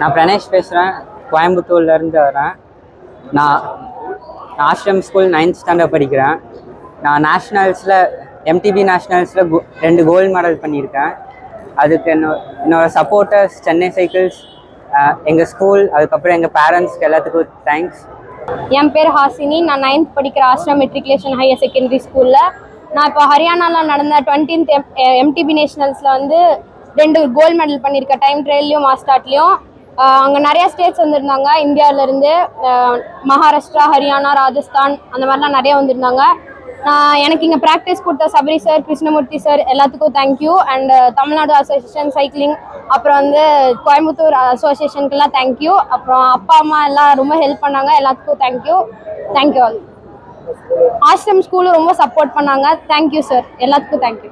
நான் பிரணேஷ் பேசுகிறேன் கோயம்புத்தூர்லேருந்து வரேன் நான் ஆஷ்ரம் ஸ்கூல் நைன்த் ஸ்டாண்டர்ட் படிக்கிறேன். நான் நேஷ்னல்ஸில் எம்டிபி நேஷ்னல்ஸில் ரெண்டு கோல்டு மெடல் பண்ணியிருக்கேன். அதுக்கு என்னோ என்னோடய சப்போர்ட்டர்ஸ் சென்னை சைக்கிள்ஸ் எங்கள் ஸ்கூல் அதுக்கப்புறம் எங்கள் பேரண்ட்ஸ்க்கு எல்லாத்துக்கும் தேங்க்ஸ் என் பேர் ஹாசினி. நான் நைன்த் படிக்கிற ஆசிரம் மெட்ரிகுலேஷன் ஹையர் செகண்டரி ஸ்கூலில் நான் இப்போ ஹரியானாவில் நடந்த டுவெண்ட்டீன்த் எம் எம்டிபி நேஷனல்ஸில் வந்து ரெண்டு கோல்டு மெடல் பண்ணியிருக்கேன் டைம் ட்ரையல்லையும் மாஸ்டாட்லேயும் அங்கே நிறையா ஸ்டேட்ஸ் வந்திருந்தாங்க. இந்தியாவிலேருந்து மகாராஷ்டிரா ஹரியானா ராஜஸ்தான் அந்த மாதிரிலாம் நிறைய வந்திருந்தாங்க. நான் எனக்கு இங்கே ப்ராக்டிஸ் கொடுத்த சபரி சார் கிருஷ்ணமூர்த்தி சார் எல்லாத்துக்கும் thank you and Tamil Nadu association cycling அப்புறம் வந்து கோயம்புத்தூர் அசோசியேஷனுக்கெல்லாம் தேங்க்யூ அப்புறம் அப்பா அம்மா எல்லாம் ரொம்ப ஹெல்ப் பண்ணாங்க. எல்லாத்துக்கும் தேங்க்யூ தேங்க்யூ ஆல் ஆசிரம் ஸ்கூலும் ரொம்ப சப்போர்ட் பண்ணாங்க. தேங்க்யூ சார் எல்லாத்துக்கும் தேங்க்யூ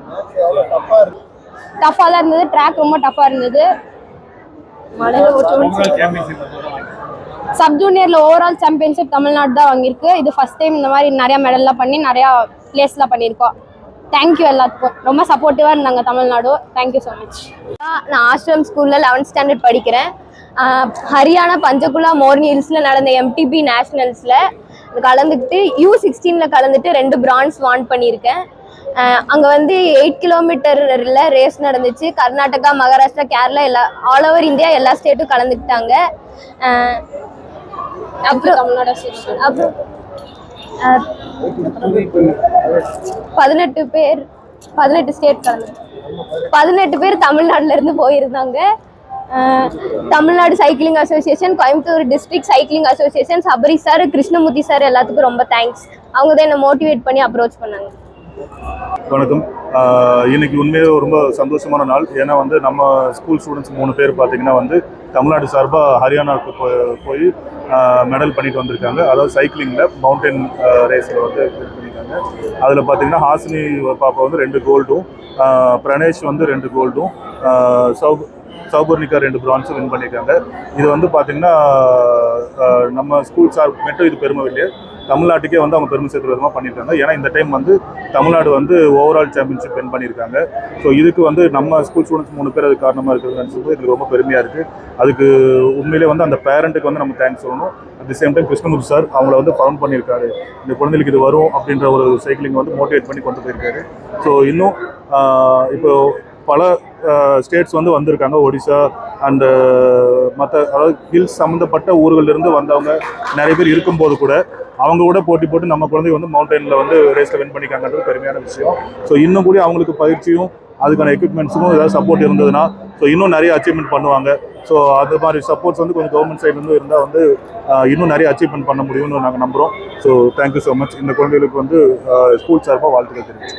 டஃப்பாக தான் இருந்தது. ட்ராக் ரொம்ப டஃப்பாக இருந்தது. சப் ஜூனியரில் ஓவரால் சாம்பியன்ஷிப் தமிழ்நாடு தான் வாங்கியிருக்கு. இது ஃபர்ஸ்ட் டைம் இந்த மாதிரி நிறையா மெடல்லாம் பண்ணி நிறையா பிளேஸ்லாம் பண்ணியிருக்கோம். தேங்க்யூ எல்லாத்துக்கும். ரொம்ப சப்போர்ட்டிவாக இருந்தாங்க தமிழ்நாடு. தேங்க்யூ ஸோ மச் நான் ஆசிரம் ஸ்கூலில் லெவன்த் ஸ்டாண்டர்ட் படிக்கிறேன். ஹரியானா பஞ்சகுலா மோர்னி ஹில்ஸில் நடந்த எம்டிபி நேஷ்னல்ஸில் கலந்துக்கிட்டு யூ சிக்ஸ்டீனில் கலந்துட்டு ரெண்டு பிரான்ஸ் வான் பண்ணியிருக்கேன். அங்கே வந்து எயிட் கிலோமீட்டரில் ரேஸ் நடந்துச்சு. கர்நாடகா மகாராஷ்டிரா கேரளா எல்லா ஆல் ஓவர் இந்தியா எல்லா ஸ்டேட்டும் கலந்துக்கிட்டாங்க. அப்புறம் அப்புறம் பதினெட்டு பேர் பதினெட்டு ஸ்டேட் கலந்து பதினெட்டு பேர் தமிழ்நாட்டுல இருந்து போயிருந்தாங்க. Tamil Nadu cycling association Coimbatore district cycling association Sabari sir Krishnamurthy sir எல்லாத்துக்கும் ரொம்ப தேங்க்ஸ் அவங்க தான் என்னை மோட்டிவேட் பண்ணி அப்ரோச் பண்ணாங்க. வணக்கம். இன்னைக்கு உண்மையே ரொம்ப சந்தோஷமான நாள். ஏன்னா வந்து நம்ம ஸ்கூல் ஸ்டூடெண்ட்ஸ் மூணு பேர் பார்த்தீங்கன்னா வந்து தமிழ்நாடு சார்பாக ஹரியானாவுக்கு போ- போய் மெடல் பண்ணிட்டு வந்திருக்காங்க. அதாவது சைக்கிளிங்கில் மவுண்டன் ரேஸில் வந்து பண்ணியிருக்காங்க அதில் பார்த்தீங்கன்னா ஹாசினி பாப்பா வந்து ரெண்டு கோல்டும் பிரணேஷ் வந்து ரெண்டு கோல்டும் சௌ சௌபர்ணிகா ரெண்டு பிரான்ஸும் வின் பண்ணியிருக்காங்க இது வந்து பார்த்திங்கன்னா நம்ம ஸ்கூல் சார் மட்டும் இது பெருமை இல்லையே. தமிழ்நாட்டுக்கே வந்து அவங்க பெருமை சேர்க்கிற விதமாக பண்ணியிருக்காங்க ஏன்னா இந்த டைம் வந்து தமிழ்நாடு வந்து ஓவரால் சாம்பியன்ஷிப் வின் பண்ணியிருக்காங்க. ஸோ இதுக்கு வந்து நம்ம ஸ்கூல் ஸ்டூடெண்ட்ஸ் மூணு பேர் அது காரணமாக இருக்கிறது நினச்சது எங்களுக்கு ரொம்ப பெருமையாக இருக்குது அதுக்கு உண்மையிலே வந்து அந்த பேரண்ட்டுக்கு வந்து நம்ம தேங்க்ஸ் சொல்லணும். At the same time Krishnamurthy sir அவங்கள வந்து ஃபவுண்ட் பண்ணியிருக்காரு. இந்த குழந்தைகளுக்கு இது வரும் அப்படின்ற ஒரு சைக்கிளிங் வந்து மோட்டிவேட் பண்ணி கொண்டு போயிருக்காரு. ஸோ இன்னும் இப்போ பல ஸ்டேட்ஸ் வந்து வந்திருக்காங்க. ஒடிசா அண்டு மற்ற அதாவது ஹில்ஸ் சம்மந்தப்பட்ட ஊர்களிலிருந்து வந்தவங்க நிறைய பேர் இருக்கும்போது கூட அவங்க கூட போட்டி போட்டு நம்ம குழந்தை வந்து மவுண்டனில் வந்து ரேஸில் வின் பண்ணிக்காங்கன்றது பெருமையான விஷயம். ஸோ இன்னும் கூட அவங்களுக்கு பயிற்சியும் அதுக்கான எக்யூப்மெண்ட்ஸுக்கும் ஏதாவது சப்போர்ட் இருந்ததுன்னா ஸோ இன்னும் நிறைய அச்சீவ்மெண்ட் பண்ணுவாங்க. ஸோ அது மாதிரி சப்போர்ட்ஸ் வந்து கொஞ்சம் கவர்மெண்ட் சைட்லேருந்து இருந்தால் வந்து இன்னும் நிறைய அச்சீவ்மெண்ட் பண்ண முடியும்னு நாங்கள் நம்புகிறோம் ஸோ தேங்க்யூ ஸோ மச் இந்த குழந்தைகளுக்கு வந்து ஸ்கூல் சார்பாக வாழ்த்துக்கள் தெரிவிச்சு